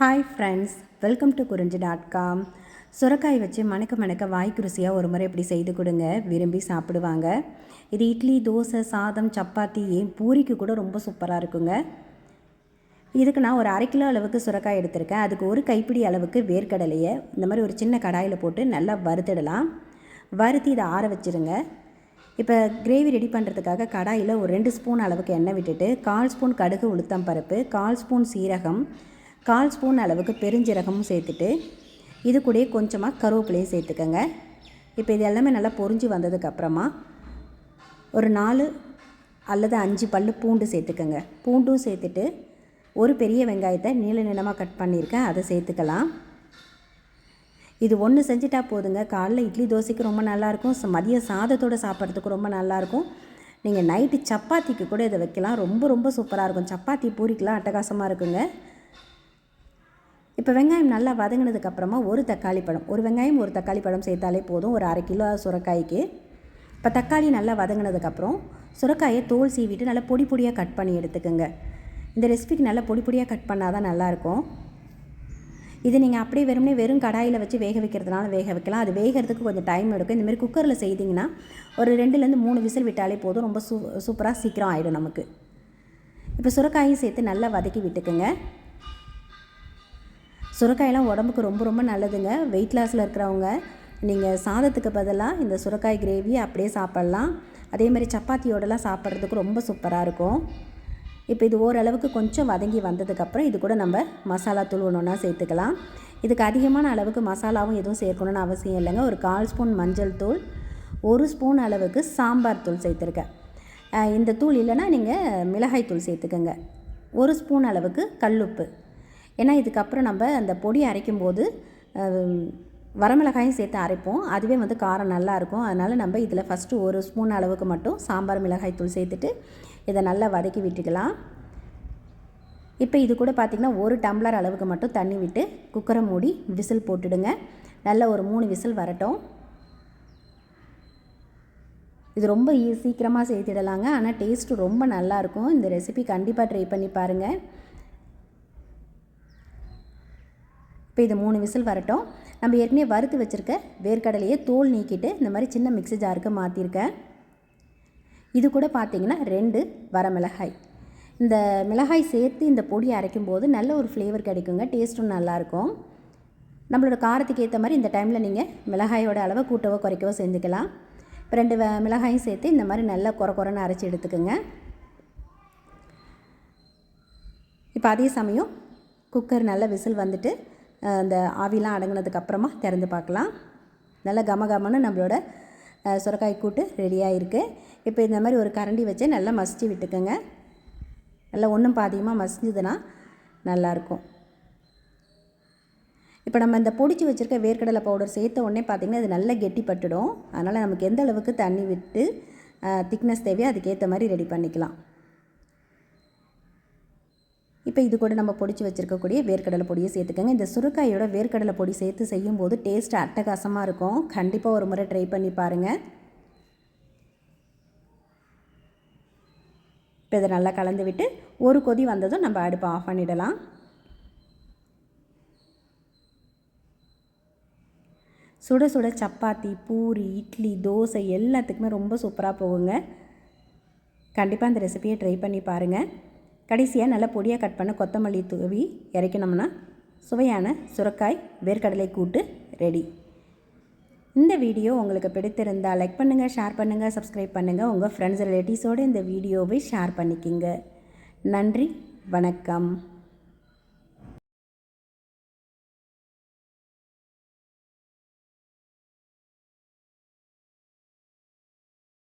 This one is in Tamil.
Hi friends welcome to Kurinji dot com சுரக்காய் வச்சு மணக்க மணக்க வாய்க்கு ருசியாக ஒரு முறை இப்படி செய்து கொடுங்க விரும்பி சாப்பிடுவாங்க. இது இட்லி தோசை சாதம் சப்பாத்தி ஏன் பூரிக்கு கூட ரொம்ப சூப்பராக இருக்குங்க. இதுக்கு நான் ஒரு அரை கிலோ அளவுக்கு சுரக்காய் எடுத்திருக்கேன். அதுக்கு ஒரு கைப்பிடி அளவுக்கு வேர்க்கடலையை இந்த மாதிரி ஒரு சின்ன கடாயில் போட்டு நல்லா வறுத்துடலாம். வறுத்து இதை ஆற வச்சுருங்க. இப்போ கிரேவி ரெடி பண்ணுறதுக்காக கடாயில் ஒரு ரெண்டு ஸ்பூன் அளவுக்கு எண்ணெய் விட்டுட்டு கால் ஸ்பூன் கடுகு உளுத்தம் பருப்பு கால் ஸ்பூன் சீரகம் கால் ஸ்பூன் அளவுக்கு பெருஞ்சீரகமும் சேர்த்துட்டு இது கூட கொஞ்சமாக கருவேப்பிலையும் சேர்த்துக்கோங்க. இப்போ இது எல்லாமே நல்லா பொரிஞ்சு வந்ததுக்கப்புறமா ஒரு நாலு அல்லது அஞ்சு பல் பூண்டு சேர்த்துக்கோங்க. பூண்டும் சேர்த்துட்டு ஒரு பெரிய வெங்காயத்தை நீள நீளமாக கட் பண்ணியிருக்கேன். அதை சேர்த்துக்கலாம். இது ஒன்று செஞ்சுட்டா போதுங்க. காலைல இட்லி தோசைக்கு ரொம்ப நல்லாயிருக்கும். ச- மதிய சாதத்தோடு சாப்பிட்றதுக்கு ரொம்ப நல்லாயிருக்கும். நீங்கள் நைட்டு சப்பாத்திக்கு கூட இதை வைக்கலாம். ரொம்ப ரொம்ப சூப்பராக இருக்கும். சப்பாத்தி பூரிக்கெலாம் அட்டகாசமாக இருக்குங்க. இப்போ வெங்காயம் நல்லா வதங்கினதுக்கப்புறமா ஒரு தக்காளி பழம். ஒரு வெங்காயம் ஒரு தக்காளி பழம் சேர்த்தாலே போதும். ஒரு அரை கிலோ சுரக்காய்க்கு. இப்போ தக்காளி நல்லா வதங்கினதுக்கப்புறம் சுரக்காயை தோல் சீவிட்டு நல்லா பொடி பொடியாக கட் பண்ணி எடுத்துக்கோங்க. இந்த ரெசிபிக்கு நல்லா பொடி பொடியாக கட் பண்ணால் தான் நல்லாயிருக்கும். இது நீங்கள் அப்படியே வெறுமனே வெறும் கடாயில் வச்சு வேக வைக்கிறதுனால வேக வைக்கலாம். அது வேகிறதுக்கு கொஞ்சம் டைம் எடுக்கும். இந்தமாரி குக்கரில் செய்தீங்கன்னா ஒரு ரெண்டுலேருந்து மூணு விசில் விட்டாலே போதும். ரொம்ப சூ சூப்பராக சீக்கிரம் ஆகிடும் நமக்கு. இப்போ சுரக்காயும் சேர்த்து நல்லா வதக்கி விட்டுக்குங்க. சுரக்காயெல்லாம் உடம்புக்கு ரொம்ப ரொம்ப நல்லதுங்க. வெயிட் லாஸில் இருக்கிறவங்க நீங்கள் சாதத்துக்கு பதிலாக இந்த சுரக்காய் கிரேவி அப்படியே சாப்பிட்லாம். அதே மாதிரி சப்பாத்தியோடலாம் சாப்பிட்றதுக்கு ரொம்ப சூப்பராக இருக்கும். இப்போ இது ஓரளவுக்கு கொஞ்சம் வதங்கி வந்ததுக்கப்புறம் இது கூட நம்ம மசாலா தூள் ஒன்று ஒன்றா சேர்த்துக்கலாம். இதுக்கு அதிகமான அளவுக்கு மசாலாவும் எதுவும் சேர்க்கணும்னு அவசியம் இல்லைங்க. ஒரு கால் ஸ்பூன் மஞ்சள் தூள் ஒரு ஸ்பூன் அளவுக்கு சாம்பார் தூள் சேர்த்துருக்கேன். இந்த தூள் இல்லைன்னா நீங்கள் மிளகாய் தூள் சேர்த்துக்கோங்க. ஒரு ஸ்பூன் அளவுக்கு கல்லுப்பு. ஏன்னா இதுக்கப்புறம் நம்ம அந்த பொடி அரைக்கும் போது வரமிளகாயும் சேர்த்து அரைப்போம். அதுவே வந்து காரம் நல்லாயிருக்கும் அதனால் நம்ம இதில் ஃபஸ்ட்டு ஒரு ஸ்பூன் அளவுக்கு மட்டும் சாம்பார் மிளகாய் தூள் சேர்த்துட்டு இதை நல்லா வதக்கி விட்டுக்கலாம். இப்போ இது கூட பார்த்திங்கன்னா ஒரு டம்ளர் அளவுக்கு மட்டும் தண்ணி விட்டு குக்கரை மூடி விசில் போட்டுடுங்க. நல்ல ஒரு மூணு விசில் வரட்டும். இது ரொம்ப ஈ சீக்கிரமாக சேர்த்திடலாங்க. ஆனால் டேஸ்ட்டு ரொம்ப நல்லாயிருக்கும் இந்த ரெசிபி கண்டிப்பாக ட்ரை பண்ணி பாருங்கள் இப்போ இது மூணு விசில் வரட்டும். நம்ம ஏற்கனவே வறுத்து வச்சுருக்க வேர்க்கடலையை தோல் நீக்கிட்டு இந்த மாதிரி சின்ன மிக்ஸி ஜாருக்கு மாற்றிருக்கேன் இது கூட பார்த்தீங்கன்னா ரெண்டு வரமிளகாய். இந்த மிளகாய் சேர்த்து இந்த பொடியை அரைக்கும் போது நல்ல ஒரு ஃப்ளேவர் கிடைக்குங்க. டேஸ்ட்டும் நல்லாயிருக்கும். நம்மளோட காரத்துக்கு ஏற்ற மாதிரி இந்த டைமில் நீங்கள் மிளகாயோட அளவை கூட்டவோ குறைக்கவோ செஞ்சுக்கலாம். இப்போ ரெண்டு மிளகாயும் சேர்த்து இந்த மாதிரி நல்லா குறை குறைன்னு அரைச்சி எடுத்துக்கோங்க. இப்போ அதே சமயம் குக்கர் நல்ல விசில் வந்துட்டு அந்த ஆவிலாம் அடங்கினதுக்கு அப்புறமா திறந்து பார்க்கலாம். நல்லா கம கமன்னு நம்மளோட சுரக்காய் கூட்டு ரெடியாக இருக்குது இப்போ இந்த மாதிரி ஒரு கரண்டி வச்சு நல்லா மசிச்சு விட்டுக்கோங்க. நல்லா ஒன்றும் பாதியமாக மசிஞ்சதுன்னா நல்லாயிருக்கும். இப்போ நம்ம இந்த பொடிச்சு வச்சுருக்க வேர்க்கடலை பவுடர் சேர்த்த உடனே பார்த்திங்கன்னா அது நல்லா கெட்டிப்பட்டுடும். அதனால் நமக்கு எந்த அளவுக்கு தண்ணி விட்டு திக்னஸ் தேவையோ அதுக்கேற்ற மாதிரி ரெடி பண்ணிக்கலாம். இப்போ இது கூட நம்ம பொடிச்சு வச்சுருக்கக்கூடிய வேர்க்கடலை பொடியை சேர்த்துக்கோங்க. இந்த சுருக்காயோட வேர்க்கடலை பொடி சேர்த்து செய்யும்போது டேஸ்ட் அட்டகாசமாக இருக்கும். கண்டிப்பாக ஒரு முறை ட்ரை பண்ணி பாருங்கள் இப்போ இதை நல்லா கலந்து விட்டு ஒரு கொதி வந்ததும் நம்ம அடுப்பை ஆஃப் பண்ணிடலாம். சுட சுட சப்பாத்தி பூரி இட்லி தோசை எல்லாத்துக்குமே ரொம்ப சூப்பராக போகுங்க. கண்டிப்பாக இந்த ரெசிபியை ட்ரை பண்ணி பாருங்கள் கடைசியாக நல்லா பொடியாக கட் பண்ண கொத்தமல்லி தூவி இறக்கணும்னா சுவையான சுரக்காய் வேர்க்கடலை கூட்டு ரெடி இந்த வீடியோ உங்களுக்கு பிடித்திருந்தால் லைக் பண்ணுங்கள் ஷேர் பண்ணுங்கள் சப்ஸ்கிரைப் பண்ணுங்கள் உங்கள் ஃப்ரெண்ட்ஸ் ரிலேட்டிவ்ஸோடு இந்த வீடியோவை ஷேர் பண்ணிக்கிங்க. நன்றி வணக்கம்.